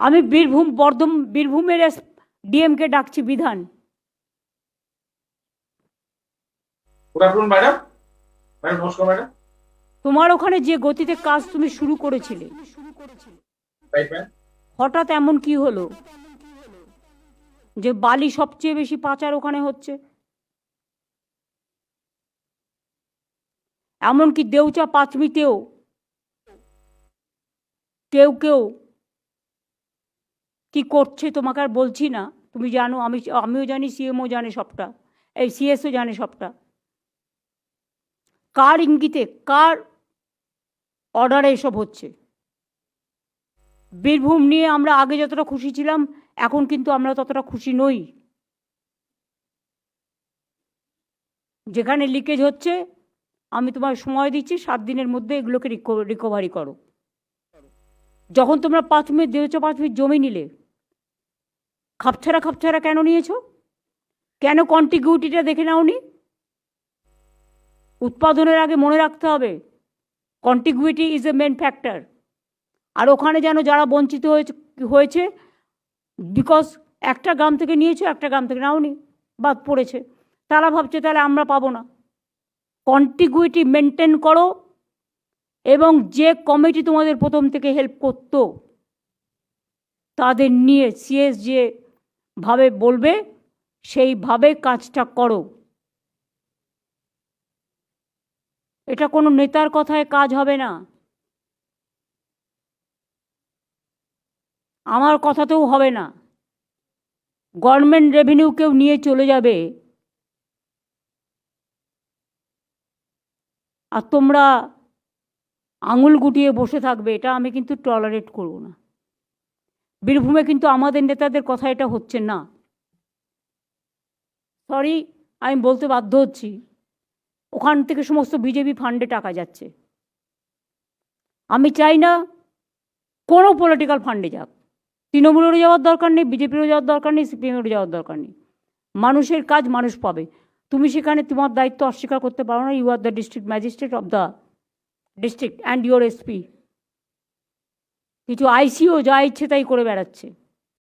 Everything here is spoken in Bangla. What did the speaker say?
আমি বীরভূম বর্ধম বীরভূমের ডিএমকে ডাকছি বিধান। তোমার ওখানে যে গতিতে কাজ তুমি শুরু করেছিলে। হঠাৎ এমন কি হলো? যে বালি সবচেয়ে বেশি পাচার ওখানে হচ্ছে? এমনকি দেউচা পাঁচমিতেও কেউ কেউ কি করছে তোমাকে আর বলছি না। তুমি জানো, আমি, আমিও জানি, সিএমও জানে সবটা। এই সিএসও জানে সবটা। কার ইঙ্গিতে, কার অর্ডারে এসব হচ্ছে? বীরভূম নিয়ে আমরা আগে যতটা খুশি ছিলাম, এখন কিন্তু আমরা ততটা খুশি নই। যেখানে লিকেজ হচ্ছে, আমি তোমার সময় দিচ্ছি, সাত দিনের মধ্যে এগুলোকে রিকভারি করো। যখন তোমরা পাঁচ মিনিট দেড়শো পাঁচ মিনিট জমি নিলে খাপছাড়া খাপছাড়া কেন নিয়েছো? কেন কন্টিগুইটিটা দেখে নাওনি? উৎপাদনের আগে মনে রাখতে হবে contiguity is a main factor আর ওখানে যেন যারা বঞ্চিত হয়েছে হয়েছে বিকজ একটা গ্রাম থেকে নিয়েছো, একটা গ্রাম থেকে নাওনি, বাদ পড়েছে। তারা ভাবছে, তাহলে আমরা পাবো না। কন্টিগুইটি মেনটেন করো, এবং যে কমিটি তোমাদের প্রথম থেকে হেল্প করতো, তাদের নিয়ে সিএস যে ভাবে বলবে সেইভাবে কাজটা করো। এটা কোনো নেতার কথায় কাজ হবে না। আমার কথাতেও হবে না। গভর্নমেন্ট রেভিনিউ কেউ নিয়ে চলে যাবে। আর তোমরা আঙুল গুটিয়ে বসে থাকবে, এটা আমি কিন্তু টলারেট করব না। বীরভূমে কিন্তু আমাদের নেতাদের কথা এটা হচ্ছে না। সরি আমি বলতে বাধ্য হচ্ছি। ওখান থেকে সমস্ত বিজেপি ফান্ডে টাকা যাচ্ছে। আমি চাই না কোনো পলিটিক্যাল ফান্ডে যাক। তৃণমূলেরও যাওয়ার দরকার নেই, বিজেপিরও যাওয়ার দরকার নেই সিপিএমেরও যাওয়ার দরকার নেই। মানুষের কাজ মানুষ পাবে। তুমি সেখানে তোমার দায়িত্ব অস্বীকার করতে পারো না। You are the district magistrate of the district and your SP কিছু আইসিও যা ইচ্ছে তাই করে বেড়াচ্ছে।